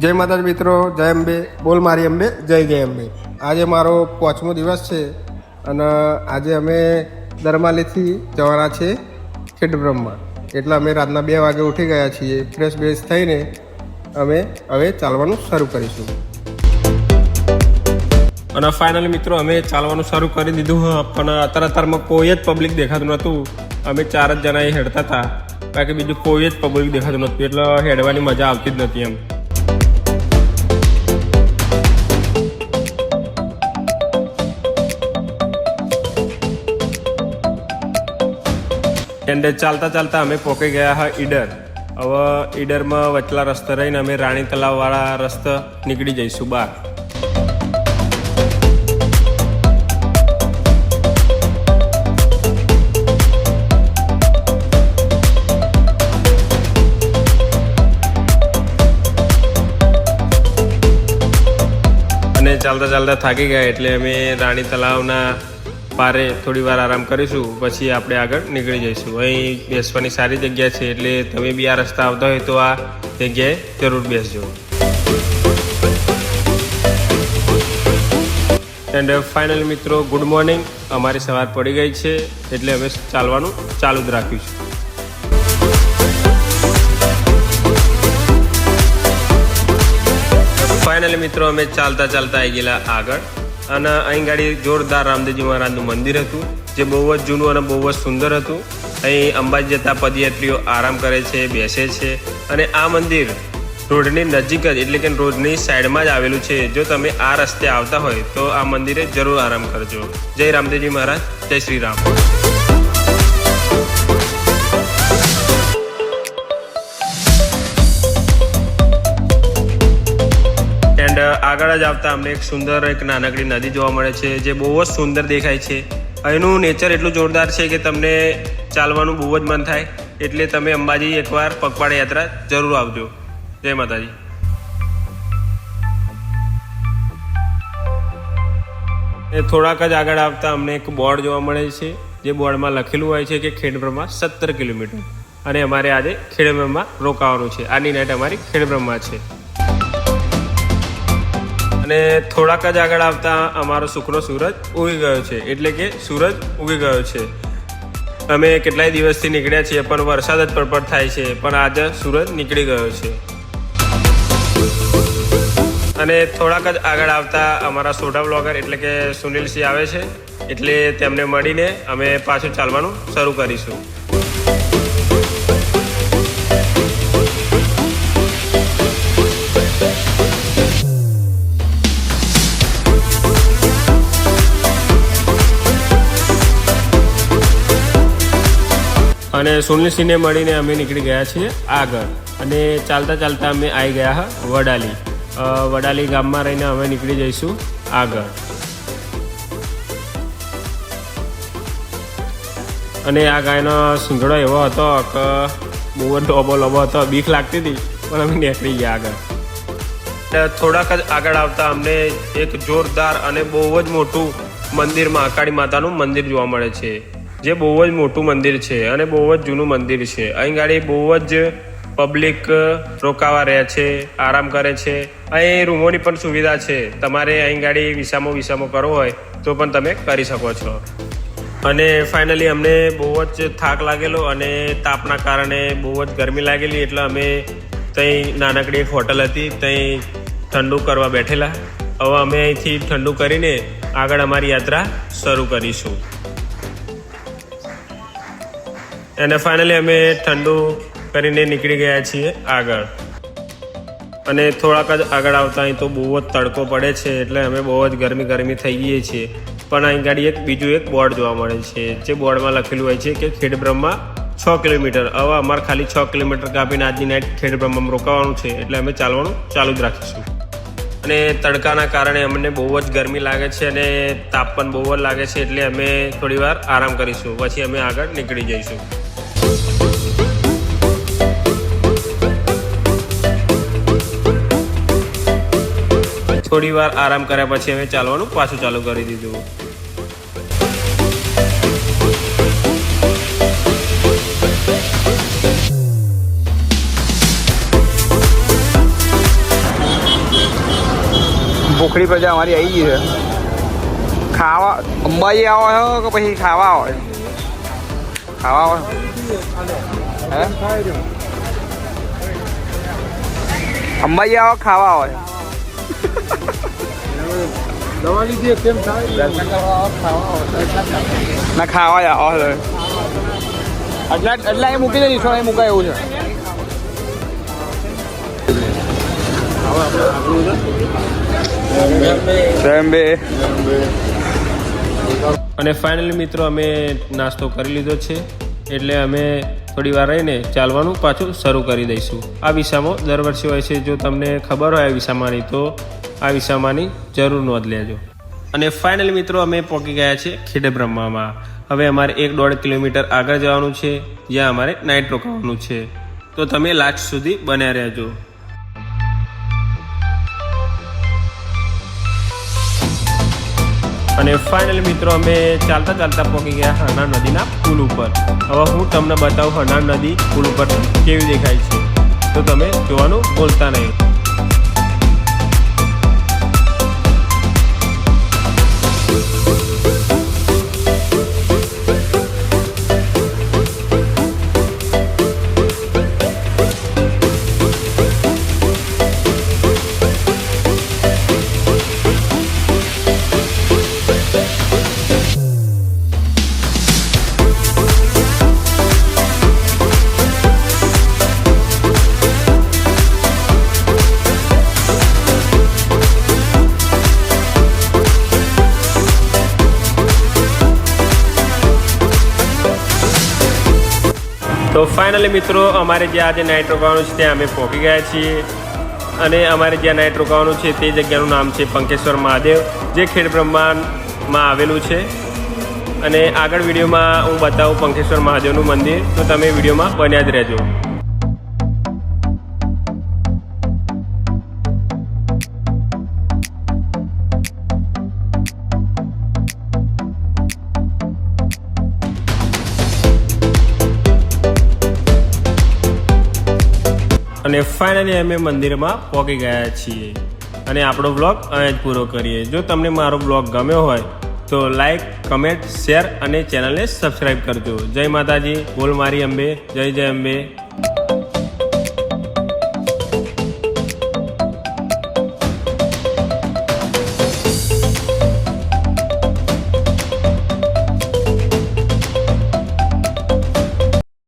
જય માતાજી મિત્રો, જય અંબે. બોલ મારી અંબે, જય જય અંબે. આજે મારો પાંચમો દિવસ છે અને આજે અમે દરમાલીથી જવાના છે ખેડબ્રહ્મા એટલે અમે રાતના બે વાગે ઉઠી ગયા છીએ ફ્રેશ બ્રેશ થઈને અમે હવે ચાલવાનું શરૂ કરીશું. અને ફાઇનલી મિત્રો, અમે ચાલવાનું શરૂ કરી દીધું પણ અત્યારે અત્યારમાં કોઈ જ પબ્લિક દેખાતું નહોતું. અમે ચાર જ જણા એ હેડતા હતા. બાકી બીજું કોઈ જ પબ્લિક દેખાતું નહોતું, એટલે હેડવાની મજા આવતી જ નથી એમ. એન્ડ ચાલતા ચાલતા અમે પોકી ગયા હા ઈડર. હવે ઈડરમાં વચલા રસ્તા રહીને અમે રાણી તલાવવાળા રસ્તા નીકળી જઈશું બહાર. અને ચાલતા ચાલતા થાકી ગયા એટલે અમે રાણી તલાવના પારે થોડી વાર આરામ કરીશું, પછી આપણે આગળ નીકળી જઈશું. અહીં બેસવાની સારી જગ્યા છે, એટલે તમે બી આ રસ્તા આવતા હોય તો આ જગ્યાએ જરૂર બેસજો. એન્ડ ફાઇનલ મિત્રો ગુડ મોર્નિંગ અમારી સવાર પડી ગઈ છે, એટલે અમે ચાલવાનું ચાલુ જ રાખીશું. ફાઇનલી મિત્રો, અમે ચાલતા ચાલતા આવી ગયેલા આગળ. અને અહીં ગાડી જોરદાર રામદેવજી મહારાજનું મંદિર હતું, જે બહુ જ જૂનું અને બહુ જ સુંદર હતું. અહીં અંબાજી જતા પદયાત્રીઓ આરામ કરે છે, બેસે છે. અને આ મંદિર રોડની નજીક જ, એટલે કે રોડની સાઈડમાં જ આવેલું છે. જો તમે આ રસ્તે આવતા હોય, તો આ મંદિરે જરૂર આરામ કરજો. જય રામદેવજી મહારાજ, જય શ્રી રામ. આગળ જ આવતા અમને એક સુંદર એક નાનકડી નદી જોવા મળે છે, જે બહુ જ સુંદર દેખાય છે. અહીંનું નેચર એટલું જોરદાર છે કે તમને ચાલવાનું બહુ જ મન થાય, એટલે તમે અંબાજી એકવાર પગપાળા યાત્રા જરૂર આવજો. જય માતાજી. એ થોડાક જ આગળ આવતા અમને એક બોર્ડ જોવા મળે છે, જે બોર્ડમાં લખેલું હોય છે કે ખેડબ્રહ્મા સત્તર કિલોમીટર. અને અમારે આજે ખેડબ્રહ્મા રોકાવાનું છે. આની નાઇટ અમારી ખેડબ્રહ્મા છે. અને થોડાક જ આગળ આવતા અમારો શુક્ર સૂરજ ઉગી ગયો છે. એટલે કે સૂરજ ઉગી ગયો છે. અમે કેટલાય દિવસથી નીકળ્યા છીએ, પણ વરસાદ જ પડપડ થાય છે, પણ આજે સૂરજ નીકળી ગયો છે. અને થોડાક જ આગળ આવતા અમારા સોઢા બ્લોગર એટલે કે સુનિલસિંહ આવે છે, એટલે તેમને મળીને અમે પાછું ચાલવાનું શરૂ કરીશું. અને સુનિલસિંહને મળીને અમે નીકળી ગયા છીએ આગળ. અને ચાલતા ચાલતા અમે આવી ગયા હા, વડાલી. વડાલી ગામમાં રહીને અમે નીકળી જઈશું આગળ. અને આ ગાયનો સિંગડો એવો હતો કે બહુ જ ડોબો લોબો હતો, બીક લાગતી હતી, પણ અમે નીકળી ગયા આગળ. થોડાક જ આગળ આવતા અમને એક જોરદાર અને બહુ જ મોટું મંદિર મહાકાળી માતાનું મંદિર જોવા મળે છે. જે બહુ જ મોટું મંદિર છે અને બહુ જ જૂનું મંદિર છે. અહીં ગાડી બહુ જ પબ્લિક રોકાવા રહે છે, આરામ કરે છે. અહીં રૂમોની પણ સુવિધા છે. તમારે અહીં ગાડી વિસામો વિસામો કરવો હોય તો પણ તમે કરી શકો છો. અને ફાઇનલી અમને બહુ જ થાક લાગેલો અને તાપના કારણે બહુ જ ગરમી લાગેલી એટલે અમે ત્યાં નાનકડી એક હોટલ હતી ત્યાં ઠંડુ કરવા બેઠેલા. હવે અમે અહીંથી ઠંડુ કરીને આગળ અમારી યાત્રા શરૂ કરીશું. અને ફાઇનલી અમે ઠંડુ કરીને નીકળી ગયા છીએ આગળ. અને થોડાક જ આગળ આવતા અહીં તો બહુ જ તડકો પડે છે, એટલે અમે બહુ જ ગરમી ગરમી થઈ ગઈએ છીએ. પણ અહીં ગાડી એક, બીજું એક બોર્ડ જોવા મળે છે, જે બોર્ડમાં લખેલું હોય છે કે ખેડબ્રહ્મા છ કિલોમીટર. હવે અમારે ખાલી છ કિલોમીટર કાપીને આજની નાઇટ ખેડબ્રહ્મામાં રોકાવાનું છે, એટલે અમે ચાલવાનું ચાલુ જ રાખીશું. અને તડકાના કારણે અમને બહુ જ ગરમી લાગે છે અને તાપ પણ બહુ જ લાગે છે, એટલે અમે થોડીવાર આરામ કરીશું. પછી અમે આગળ નીકળી જઈશું. થોડી વાર આરામ કર્યા પછી અમે ચાલવાનું પાછું ચાલુ કરી દીધું. ભૂખડી પ્રજા અમારી આવી ગઈ છે. ખાવા, અંબાજી આવો છો કે પછી ખાવા આવો ખાવા આવો? હે? અંબાજી આવો ખાવા આવો દવા લીધી કેમ થાય ના ખાવા જ આવો એટલા એટલા એ મૂકી દે નીચો એ મૂકાય એવું છે. અને ફાઇનલી મિત્રો અમે નાસ્તો કરી લીધો છે. એટલે અમે થોડી વાર રહીને ચાલવાનું પાછું શરૂ કરી દઈશું. આ વિસામો દર વર્ષે હોય છે. જો તમને ખબર હોય આ વિસામાની તો આ વિષયમાંની જરૂર નોંધ લેજો. અને ફાઇનલી મિત્રો, અમે પહોંચી ગયા છે ખેડે બ્રહ્મામાં. હવે અમારે એક દોઢ કિલોમીટર આગળ જવાનું છે, જ્યાં અમારે નાઇટ રોકાવાનું છે. તો તમે લાસ્ટ સુધી બન્યા રહેજો. અને ફાઇનલી મિત્રો, અમે ચાલતા ચાલતા પહોંચી ગયા હરનાર નદીના પુલ ઉપર. હવે હું તમને બતાવું હરણા નદી પુલ ઉપર કેવી દેખાય છે. તો તમે જોવાનું બોલતા નહીં. ફાઇનલી મિત્રો, અમારે જે આજે નાઇટ રોકાવાનું છે ત્યાં અમે પહોંચી ગયા છીએ. અને અમારે જ્યાં નાઇટ રોકાવાનું છે તે જગ્યાનું નામ છે પંકેશ્વર મહાદેવ, જે ખેડ બ્રહ્માંડમાં આવેલું છે. અને આગળ વિડીયોમાં હું બતાવું પંકેશ્વર મહાદેવનું મંદિર, તો તમે વિડીયોમાં બન્યા જ રહેજો. અને ફાઇનલી અમે મંદિરમાં પહોંચી ગયા છીએ. અને આપણો બ્લોગ અહીં જ પૂરો કરીએ. જો તમને મારો બ્લોગ ગમ્યો હોય, તો લાઈક કમેન્ટ શેર અને ચેનલને સબસ્ક્રાઈબ કરજો. જય માતાજી. બોલ મારી અંબે. જય જય અંબે.